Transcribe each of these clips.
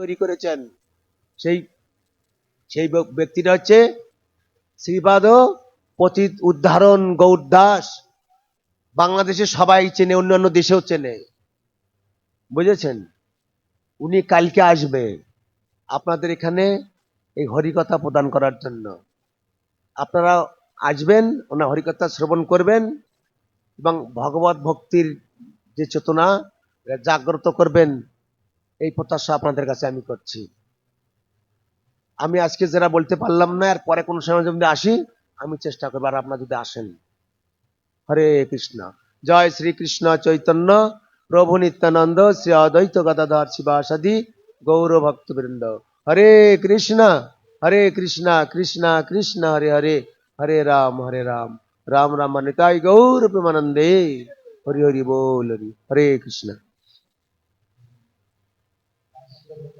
তৈরি করেছেন। সেই সেই ব্যক্তিটা হচ্ছে শ্রীপাদ পতিত উদ্ধারণ গৌর দাস। বাংলাদেশে সবাই চেনে, অন্যান্য দেশেও চেনে। বুঝেছেন? উনি কালকে আসবে আপনাদের এখানে এই হরিকথা প্রদান করার জন্য। আপনারা আসবেন, ওনার হরিকথা শ্রবণ করবেন এবং ভগবত ভক্তির যে চেতনা জাগ্রত করবেন। এই প্রত্যাশা আপনাদের কাছে আমি করছি। আমি আজকে যারা বলতে পারলাম না আর পরে কোনো সময় যদি আসি, আমি চেষ্টা করব, আর আপনারা যদি আসেন। হরে কৃষ্ণ। জয় শ্রী কৃষ্ণ চৈতন্য, প্রভু নিত্যানন্দ, শ্রী অদ্বৈত গদাধর শিবাসাদি, গৌর ভক্তবৃন্দ। হরে কৃষ্ণ হরে কৃষ্ণ কৃষ্ণ কৃষ্ণ, হরে হরে হরে রাম হরে রাম। রাম রাম নিতাই গৌর প্রেমানন্দে। হরি হরি বল হরি। হরে কৃষ্ণ। श्री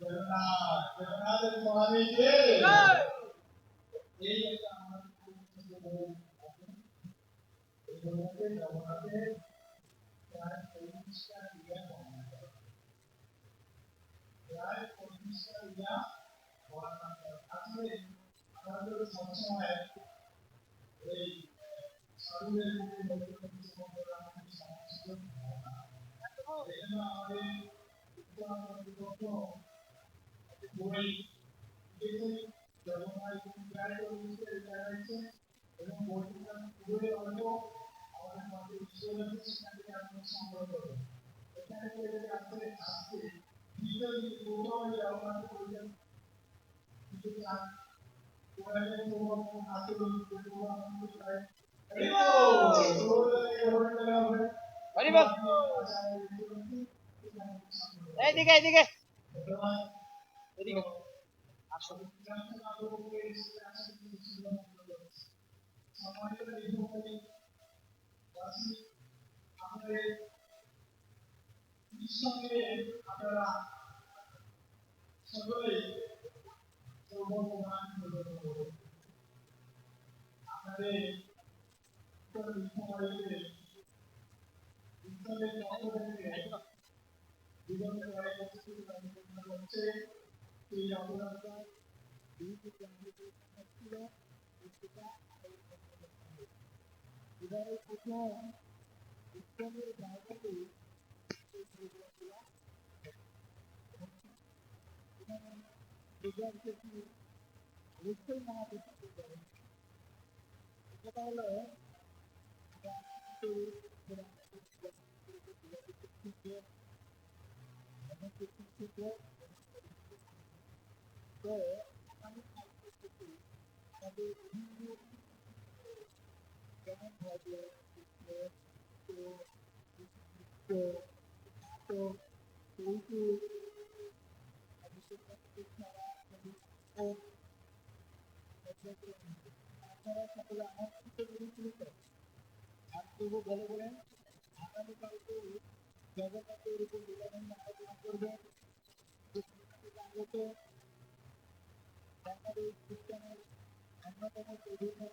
জগন্নাথ জগন্নাথ মহাবীর लोगों नवाबे का पुलिस का लिया होना है यार पुलिस का लिया होना है आखिर हमारा जो समस्या है ये सभी लोगों को समस्या का समस्या लेकिन हमारे इतना लोगों को कोई ये जब हमारे कार्य को उसके रिलेटेड है तो बोलते हैं पूरे और Eh, tiga, tiga. Tiga. Masuk. Sama ada di rumah ini, masih বিশ্বকে আপনারা সকলেই আপনাদের বিশ্বকারীকে ঈশ্বরের পক্ষ থেকে জীবনে কয়েক বছর পরিকল্পনা করছে সেই অপরাধ এবারে প্রথম অবশ্যই মহাদেশ করেন এটা হলো আমরা কিন্তু তো আগামী কালকে থেকে আমাদের বিভিন্ন যেমন ভজন তাছাড়া সকলে আমার সাথে মিলিত আর তবু বলে বলেন আগামীকালকে জগন্নাথের উপর নিবেদন আলোচনা করবেন আগত বাংলাদেশ খ্রিস্টানের অন্যতম প্রধান